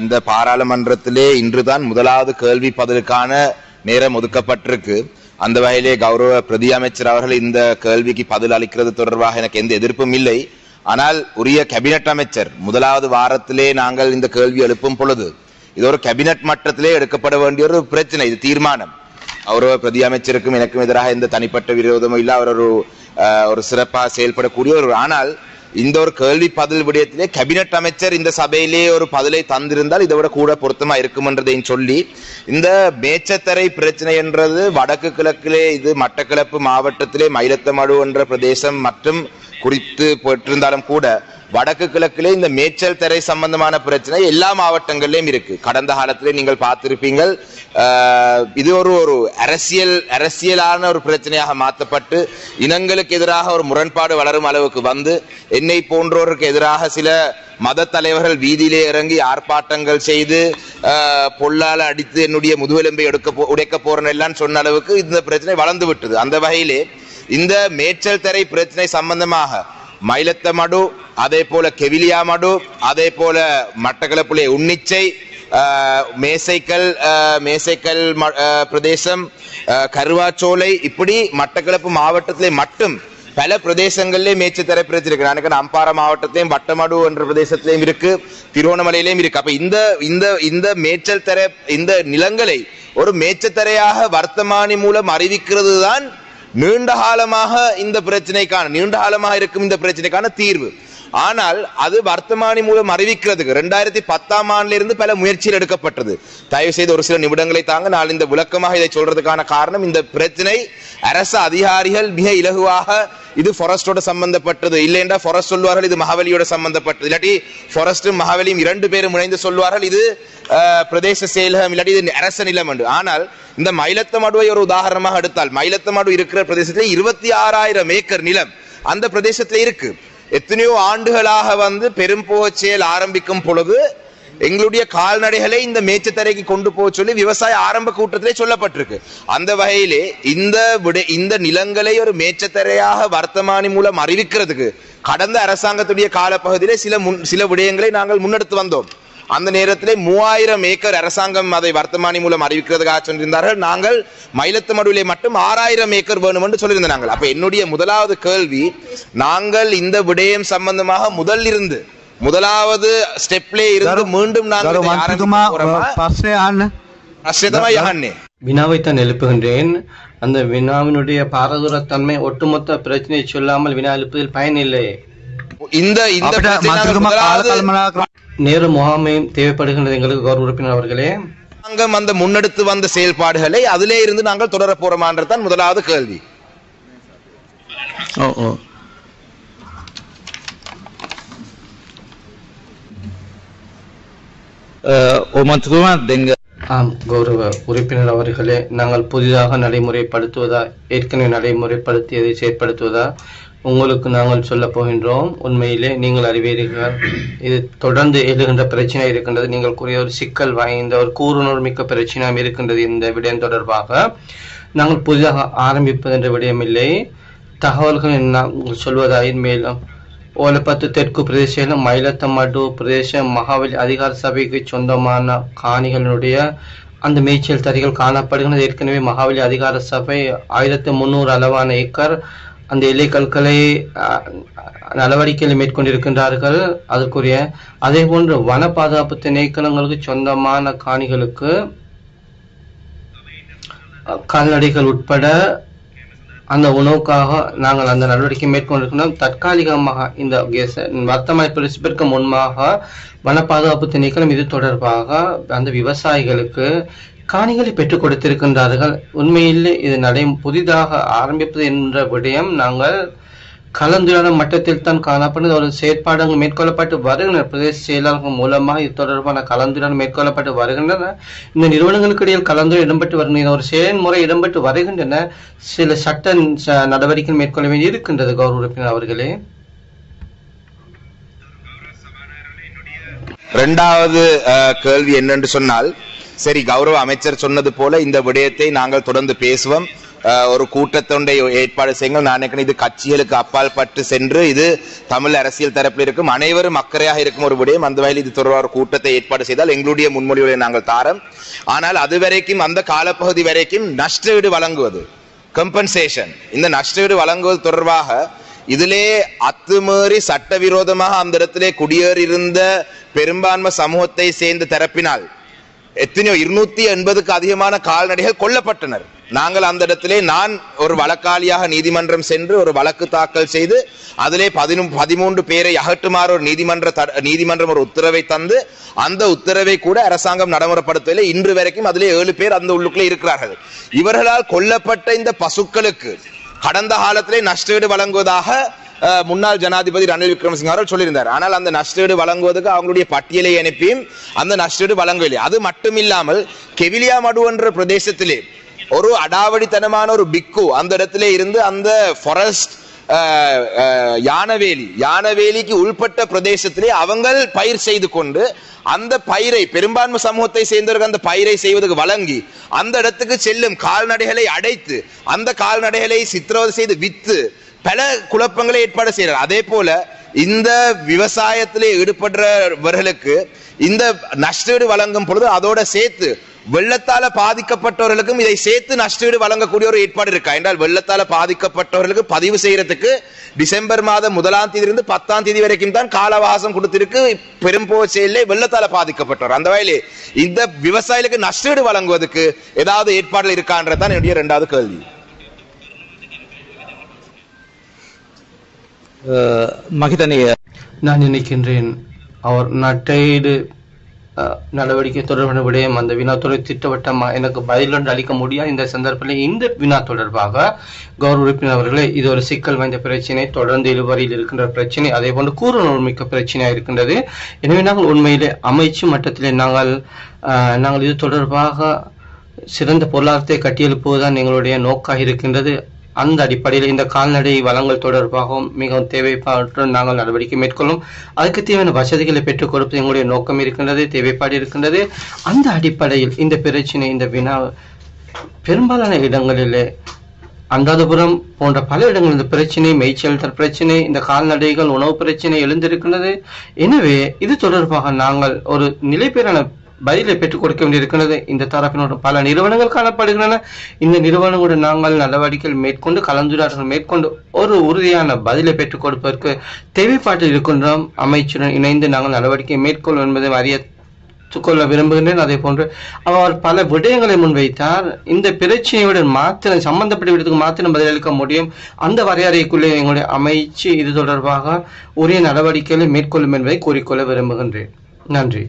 இந்த பாராளுமன்றத்திலே இன்றுதான் முதலாவது கேள்வி பதிலுக்கான நேரம் ஒதுக்கப்பட்டிருக்கு. அந்த வகையிலே கௌரவ பிரதி அமைச்சர் அவர்கள் இந்த கேள்விக்கு பதில் அளிக்கிறது தொடர்பாக எனக்கு எந்த எதிர்ப்பும் இல்லை. ஆனால் உரிய கேபினட் அமைச்சர் முதலாவது வாரத்திலே நாங்கள் இந்த கேள்வி எழுப்பும் பொழுது இது ஒரு கேபினட் மட்டத்திலே எடுக்கப்பட வேண்டிய ஒரு பிரச்சனை இது தீர்மானம். கௌரவ பிரதி அமைச்சருக்கும் எனக்கும் எதிராக எந்த தனிப்பட்ட விரோதமும் இல்லை. அவர் ஒரு ஒரு சிறப்பாக செயல்படக்கூடிய ஒரு ஆனால் இந்த ஒரு கேள்வி பதில் விடயத்திலே கேபினட் அமைச்சர் இந்த சபையிலே ஒரு பதிலை தந்திருந்தால் இதை விட கூட பொருத்தமா இருக்குமென்றதையும் சொல்லி இந்த மேச்சத்தரை பிரச்சனை என்றது வடக்கு கிழக்கிலே இது மட்டக்கிழப்பு மாவட்டத்திலே மயிலத்தமடு என்ற பிரதேசம் மற்றும் குறித்து பெற்றிருந்தாலும் கூட வடக்கு கிழக்கிலே இந்த மேய்ச்சல் தரை சம்பந்தமான பிரச்சனை எல்லா மாவட்டங்களிலும் இருக்கு. கடந்த காலத்திலே நீங்கள் பார்த்திருப்பீங்கள் இது ஒரு ஒரு அரசியல் அரசியலான ஒரு பிரச்சனையாக மாற்றப்பட்டு இனங்களுக்கு எதிராக ஒரு முரண்பாடு வளரும் அளவுக்கு வந்து என்னை போன்றோருக்கு எதிராக சில மத தலைவர்கள் வீதியிலே இறங்கி ஆர்ப்பாட்டங்கள் செய்து பொல்லால் பொல்லால அடித்து என்னுடைய முதுகெலும்பை எடுக்க போ- உடைக்க போறேன்னு எல்லாம் சொன்ன அளவுக்கு இந்த பிரச்சனை வளர்ந்து விட்டது. அந்த வகையிலே இந்த மேச்சல் தரை பிரச்சனை சம்பந்தமாக மயிலத்தமடு அதே போல கெவிலியாமடு அதே போல மட்டக்களப்புலே உன்னிச்சை மேசைக்கல் மேசைக்கல் ம- பிரதேசம் கருவாச்சோலை இப்படி மட்டக்களப்பு மாவட்டத்திலே மட்டும் பல பிரதேசங்களிலே மேய்ச்சி பிரச்சனை இருக்கு எனக்கு அம்பார மாவட்டத்திலையும் வட்டமடு என்ற பிரதேசத்திலையும் இருக்கு திருவோணமலையிலையும் இருக்கு. அப்ப இந்த இந்த இந்த மேய்ச்சல் தர இந்த நிலங்களை ஒரு மேய்ச்சத்தரையாக வர்த்தமானி மூலம் அறிவிக்கிறது தான் நீண்ட காலமாக இந்த பிரச்சனைக்கான நீண்ட காலமாக இருக்கும் இந்த பிரச்சனைக்கான தீர்வு. ஆனால் அது வர்த்தமானி மூலம் அறிவிக்கிறதுக்கு ரெண்டாயிரத்தி பத்தாம் ஆண்டிலிருந்து பல முயற்சிகள் எடுக்கப்பட்டது. தயவு செய்து ஒரு சில நிமிடங்களை தாங்க நான் இந்த விளக்கமாக இதை சொல்றதுக்கான காரணம் இந்த பிரச்சனை அரசு அதிகாரிகள் மிக இலகுவாக இது ஃபாரஸ்டோட சம்பந்தப்பட்டது. இல்லைன்றா ஃபாரஸ்ட் சொல்வார்கள் இது மகாவலியோட சம்பந்தப்பட்டது. இல்லாட்டி ஃபாரஸ்டும் மகாவலியும் இரண்டு பேரும் இணைந்து சொல்வார்கள் இது பிரதேச செயலகம் இல்லாட்டி இது அரச நிலம் என்று. ஆனால் இந்த மயிலத்தமடுவை ஒரு உதாரணமாக எடுத்தால் மயிலத்தமடு இருக்கிற பிரதேசத்தில் இருபத்தி ஆறாயிரம் ஏக்கர் நிலம் அந்த பிரதேசத்தில் இருக்கு. எத்தனையோ ஆண்டுகளாக வந்து பெரும்போக செயல் ஆரம்பிக்கும் பொழுது எங்களுடைய கால்நடைகளை இந்த மேச்சத்தரைக்கு கொண்டு போக சொல்லி விவசாய ஆரம்ப கூட்டத்திலே சொல்லப்பட்டிருக்கு. அந்த வகையிலே இந்த விட இந்த நிலங்களை ஒரு மேச்சத்தரையாக வர்த்தமானி மூலம் அறிவிக்கிறதுக்கு கடந்த அரசாங்கத்துடைய காலப்பகுதியிலே சில முன் சில விடயங்களை நாங்கள் முன்னெடுத்து வந்தோம். அந்த நேரத்திலே மூவாயிரம் ஏக்கர் அரசாங்கம் அதை வர்த்தமானி மூலம் அறிவிக்கிறதுக்காக சொல்லியிருந்தார்கள். நாங்கள் மயிலத்து மடுவிலே மட்டும் ஆறாயிரம் ஏக்கர் வேணும் என்று சொல்லியிருந்தாங்க அப்ப என்னுடைய முதலாவது கேள்வி நாங்கள் இந்த விடயம் சம்பந்தமாக முதல் இருந்து முதலாவது ஸ்டெப்லே இருந்து மீண்டும் நாங்கள் வினாவைத்தான் எழுப்புகின்றேன். அந்த வினாவினுடைய பாரதூரத்தன்மை ஒட்டுமொத்த பிரச்சனையை சொல்லாமல் வினா எழுப்புவதில் பயனில்லை. இந்த இந்த நேரு முகாமையும் தேவைப்படுகின்றது எங்களுக்கு கௌரவ உறுப்பினர் அவர்களே. அரசாங்கம் அந்த முன்னெடுத்து வந்த செயல்பாடுகளை அதிலே இருந்து நாங்கள் தொடர போறோமான்றதான் முதலாவது கேள்வி. கௌரவ உறுப்பினர் அவர்களே நாங்கள் புதிதாக நடைமுறைப்படுத்துவதா ஏற்கனவே நடைமுறைப்படுத்தியதை செயற்படுத்துவதா உங்களுக்கு நாங்கள் சொல்ல போகின்றோம். உண்மையிலே நீங்கள் அறிவீர்கள். இது தொடர்ந்து எழுகின்ற பிரச்சனை இருக்கின்றது. நீங்கள் கூறிய ஒரு சிக்கல் வாய்ந்த ஒரு கூறுநர் மிக்க பிரச்சனையும் இருக்கின்றது இந்த விடயம் தொடர்பாக. நாங்கள் புதிதாக ஆரம்பிப்பது என்ற விடயமில்லை. தகவல்கள் நாங்கள் சொல்வதாயின் மேலும் ஓலப்பத்து தெற்கு பிரதேசம் மயிலத்தமடு பிரதேசம் மகாவலி அதிகார சபைக்கு சொந்தமான காணிகளினுடைய அந்த மேய்ச்சல் தறிகள் காணப்படுகிறது ஏற்கனவே மகாவலி அதிகார சபை ஆயிரத்தி முந்நூறு அளவான ஏக்கர் அந்த எல்லைக்கற்களை அஹ், நடவடிக்கைகளை மேற்கொண்டிருக்கின்றார்கள். அதற்குரிய அதே போன்று வன பாதுகாப்பு திணைக்களங்களுக்கு சொந்தமான காணிகளுக்கு கால்நடைகள் உட்பட அந்த உணவுக்காக நாங்கள் அந்த நடவடிக்கை மேற்கொண்டிருக்கிறோம் தற்காலிகமாக இந்த கேஸ் வர்த்தமானி முன்பாக வன பாதுகாப்பு திணைக்களம் இது தொடர்பாக அந்த விவசாயிகளுக்கு காணிகளை பெற்றுக் கொடுத்திருக்கின்றார்கள். உண்மையில் இது நடை புதிதாக ஆரம்பிப்பது என்ற விடயம் நாங்கள் கலந்துரையாடல் மட்டத்தில் தான் காணப்படுது ஒரு செயற்பாடுகள் மேற்கொள்ளப்பட்டு வருகின்றன. பிரதேச செயலாளர்கள் மூலமாக இது தொடர்பான கலந்துரையாடல் மேற்கொள்ளப்பட்டு வருகின்றன. இந்த நிறுவனங்களுக்கு இடையில் கலந்துரை இடம்பெற்று வருகின்றன. ஒரு செயல்முறை இடம்பெற்று வருகின்றன. சில சட்ட நடவடிக்கை மேற்கொள்ள வேண்டி இருக்கின்றது கௌரவ உறுப்பினர் அவர்களே. இரண்டாவது கேள்வி என்னென்று சொன்னால் சரி கௌரவ அமைச்சர் சொன்னது போல இந்த விடயத்தை நாங்கள் தொடர்ந்து பேசுவோம். ஒரு கூட்டத்தொண்டை ஏற்பாடு செய்யுங்கள். நான் நினைக்கிறேன் இது கட்சிகளுக்கு அப்பால் பட்டு சென்று இது தமிழ் அரசியல் தரப்பில் இருக்கும் அனைவரும் அக்கறையாக இருக்கும் ஒரு விடயம். அந்த வகையில் இது தொடர்பாக ஒரு கூட்டத்தை ஏற்பாடு செய்தால் எங்களுடைய முன்மொழிவுகளை நாங்கள் தாரம். ஆனால் அது வரைக்கும் அந்த காலப்பகுதி வரைக்கும் நஷ்டஈடு வழங்குவது கம்பன்சேஷன் இந்த நஷ்டஈடு வழங்குவது தொடர்பாக இதிலே அத்துமீறி சட்டவிரோதமாக அந்த இடத்திலே குடியேறியிருந்த பெரும்பான்மை சமூகத்தை சேர்ந்த தரப்பினால் எத்தனையோ இருநூத்தி எண்பதுக்கு அதிகமான கால்நடைகள் கொல்லப்பட்டனர். நாங்கள் அந்த இடத்திலே நான் ஒரு வழக்காளியாக நீதிமன்றம் சென்று ஒரு வழக்கு தாக்கல் செய்து அதிலே பதினு பதிமூன்று பேரை அகற்றுமாறு ஒரு நீதிமன்ற த நீதிமன்றம் ஒரு உத்தரவை தந்து அந்த உத்தரவை கூட அரசாங்கம் நடைமுறைப்படுத்தவில்லை. இன்று வரைக்கும் அதிலே ஏழு பேர் அந்த உள்ளுக்குள்ளே இருக்கிறார்கள். இவர்களால் கொல்லப்பட்ட இந்த பசுக்களுக்கு கடந்த காலத்திலே நஷ்டஈடு வழங்குவதாக முன்னாள் ஜனாதிபதி ரணில் விக்ரமசிங்க அவர்கள் சொல்லியிருந்தார். ஆனால் அந்த நஷ்டஈடு வழங்குவதற்கு அவங்களுடைய பட்டியலை அனுப்பியும் அந்த நஷ்டஈடு வழங்கவில்லை. அது மட்டும் இல்லாமல் கெவிலியா மடு என்ற பிரதேசத்திலே ஒரு அடாவடித்தனமான ஒரு பிக்கு அந்த இடத்துல இருந்து அந்த ஃபாரஸ்ட் யானவேலி யானவேலிக்கு உள்பட்ட பிரதேசத்திலே அவங்கள் பயிர் செய்து கொண்டு அந்த பயிரை பெரும்பான்மை சமூகத்தை சேர்ந்தவர்கள் அந்த பயிரை செய்வதற்கு வழங்கி அந்த இடத்துக்கு செல்லும் கால்நடைகளை அடைத்து அந்த கால்நடைகளை சித்திரவதை செய்து வித்து பல குழப்பங்களை ஏற்பாடு செய்கிறார். அதே போல இந்த விவசாயத்திலே ஈடுபடுறவர்களுக்கு இந்த நஷ்டீடு வழங்கும் பொழுது அதோட சேர்த்து வெள்ளத்தால பாதிக்கப்பட்டவர்களுக்கும் இதை சேர்த்து நஷ்டீடு வழங்கக்கூடிய ஒரு ஏற்பாடு இருக்கா. என்றால் வெள்ளத்தால பாதிக்கப்பட்டவர்களுக்கு பதிவு செய்யறதுக்கு டிசம்பர் மாதம் முதலாம் தேதி இருந்து பத்தாம் தேதி வரைக்கும் தான் காலவாசம் கொடுத்திருக்கு. பெரும்போச்சையிலே வெள்ளத்தால பாதிக்கப்பட்டவர். அந்த வகையிலே இந்த விவசாயிகளுக்கு நஷ்டீடு வழங்குவதற்கு ஏதாவது ஏற்பாடுகள் இருக்கான்றதான் என்னுடைய இரண்டாவது கேள்வி. மகிதனைய நான் நினைக்கின்றேன் அவர் நட்டைடு நடவடிக்கை தொடர்பான விடயம் அந்த வினா தொடர் திட்டவட்டமாக எனக்கு பதிலொன்று அளிக்க முடியாது இந்த சந்தர்ப்பத்தில் இந்த வினா தொடர்பாக கௌரவ உறுப்பினர் அவர்களே இது ஒரு சிக்கல் வாய்ந்த பிரச்சனை தொடர்ந்து இழுவரையில் இருக்கின்ற பிரச்சனை அதே போன்று கூறுநர் மிக்க பிரச்சனையாக இருக்கின்றது. எனவே நாங்கள் உண்மையிலே அமைச்சு மட்டத்திலே நாங்கள் நாங்கள் இது தொடர்பாக சிறந்த பொருளாதாரத்தை கட்டியெழுப்புவதுதான் எங்களுடைய நோக்காக இருக்கின்றது. அந்த அடிப்படையில் இந்த கால்நடை வளங்கள் தொடர்பாகவும் மிகவும் தேவைப்பாடு நாங்கள் நடவடிக்கை மேற்கொள்ளும். அதுக்கு தேவையான வசதிகளை பெற்றுக் கொடுப்பது எங்களுடைய நோக்கம் இருக்கின்றது தேவைப்பாடு இருக்கின்றது. அந்த அடிப்படையில் இந்த பிரச்சனை இந்த வினா பெரும்பாலான இடங்களிலே அந்தாதபுரம் போன்ற பல இடங்கள் இந்த பிரச்சனை மெய்ச்செலுத்தல் பிரச்சனை இந்த கால்நடைகள் உணவு பிரச்சனை எழுந்திருக்கின்றது. எனவே இது தொடர்பாக நாங்கள் ஒரு நிலைபெறான பதிலை பெற்றுக் கொடுக்க வேண்டியிருக்கிறது. இந்த தரப்பினோட பல நிறுவனங்கள் காணப்படுகின்றன. இந்த நிறுவனங்களுடன் நாங்கள் நடவடிக்கைகள் மேற்கொண்டு கலந்துரையாடல்கள் மேற்கொண்டு ஒரு உறுதியான பதிலை பெற்றுக் கொடுப்பதற்கு தேவைப்பாட்டில் இருக்கின்றோம். அமைச்சருடன் இணைந்து நாங்கள் நடவடிக்கை மேற்கொள்ளும் என்பதை அறிய கொள்ள விரும்புகின்றேன். அதே போன்று அவர் பல விடயங்களை முன்வைத்தார். இந்த பிரச்சனையுடன் மாத்திரம் சம்பந்தப்பட்ட விடத்துக்கு மாத்திரம் பதிலளிக்க முடியும். அந்த வரையறைக்குள்ளே எங்களுடைய அமைச்சு இது தொடர்பாக உரிய நடவடிக்கைகளை மேற்கொள்ளும் என்பதை கூறிக்கொள்ள விரும்புகின்றேன். நன்றி.